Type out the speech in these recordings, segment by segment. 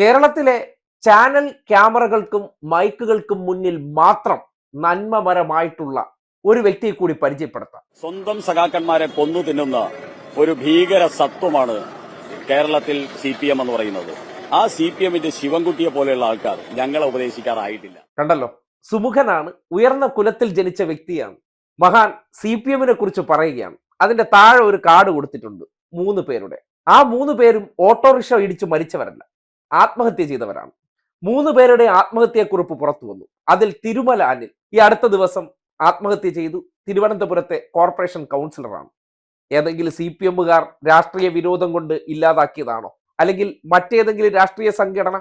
കേരളത്തിലെ ചാനൽ ക്യാമറകൾക്കും മൈക്കുകൾക്കും മുന്നിൽ മാത്രം നന്മമരമായിട്ടുള്ള ഒരു വ്യക്തിയെ കൂടി പരിചയപ്പെടുത്താം. സ്വന്തം സഖാക്കന്മാരെ കൊന്നു തിന്നുന്ന ഒരു ഭീകര സത്വമാണ് കേരളത്തിൽ സി പി എം എന്ന് പറയുന്നത്. ആ സി പി എമ്മിന്റെ ശിവൻകുട്ടിയെ പോലെയുള്ള ആൾക്കാർ ഞങ്ങളെ ഉപദേശിക്കാറായിട്ടില്ല. കണ്ടല്ലോ? സുമുഖനാണ് ഉയർന്ന കുലത്തിൽ ജനിച്ച വ്യക്തിയാണ്. മഹാൻ സി പി എമ്മിനെ കുറിച്ച് പറയുകയാണ്. അതിന്റെ താഴെ ഒരു കാർഡ് കൊടുത്തിട്ടുണ്ട് മൂന്ന് പേരുടെ. ആ മൂന്ന് പേരും ഓട്ടോറിക്ഷ ഇടിച്ചു മരിച്ചവരല്ല. ആത്മഹത്യ ചെയ്തവരാണ്. മൂന്ന് പേരുടെ ആത്മഹത്യക്കുറിപ്പ് പുറത്തു വന്നു. അതിൽ തിരുമല അനിൽ ഈ അടുത്ത ദിവസം ആത്മഹത്യ ചെയ്തു. തിരുവനന്തപുരത്തെ കോർപ്പറേഷൻ കൗൺസിലറാണ് ഏതെങ്കിലും സി പി എമ്മുകാർ രാഷ്ട്രീയ വിരോധം കൊണ്ട് ഇല്ലാതാക്കിയതാണോ? അല്ലെങ്കിൽ മറ്റേതെങ്കിലും രാഷ്ട്രീയ സംഘടന?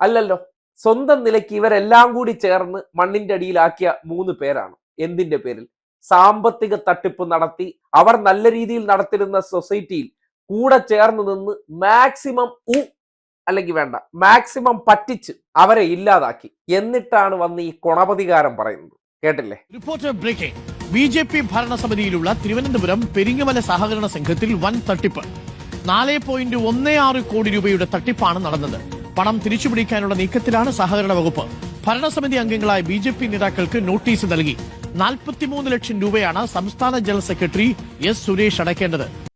അല്ലല്ലോ. സ്വന്തം നിലയ്ക്ക് ഇവരെല്ലാം കൂടി ചേർന്ന് മണ്ണിന്റെ അടിയിലാക്കിയ മൂന്ന് പേരാണ്. എന്തിന്റെ പേരിൽ? സാമ്പത്തിക തട്ടിപ്പ് നടത്തി അവർ നല്ല രീതിയിൽ നടത്തിരുന്ന സൊസൈറ്റിയിൽ കൂടെ ചേർന്ന് നിന്ന് മാക്സിമം ഉ അല്ലെങ്കിൽ വേണ്ട. മാക്സിമം പറ്റിച്ച് അവരെ ഇല്ലാതാക്കി. എന്നിട്ടാണ് വന്ന് ഈ കൊണപതികാരം പറയുന്നത്. കേട്ടില്ലേ? Reporter breaking B J P ഭരണസമിതിയിലുള്ള Thiruvananthapuram Peringamala സഹകരണ സംഘത്തിൽ വൻ തട്ടിപ്പ്. നാല് പോയിന്റ് ഒന്ന് ആറ് കോടി രൂപയുടെ തട്ടിപ്പാണ് നടന്നത്. പണം തിരിച്ചുപിടിക്കാനുള്ള നീക്കത്തിലാണ് സഹകരണ വകുപ്പ്. ഭരണസമിതി അംഗങ്ങളായ ബി ജെ പി നേതാക്കൾക്ക് നോട്ടീസ് നൽകി. നാൽപ്പത്തിമൂന്ന് ലക്ഷം രൂപയാണ് സംസ്ഥാന ജനറൽ സെക്രട്ടറി എസ് സുരേഷ് അടയ്ക്കേണ്ടത്.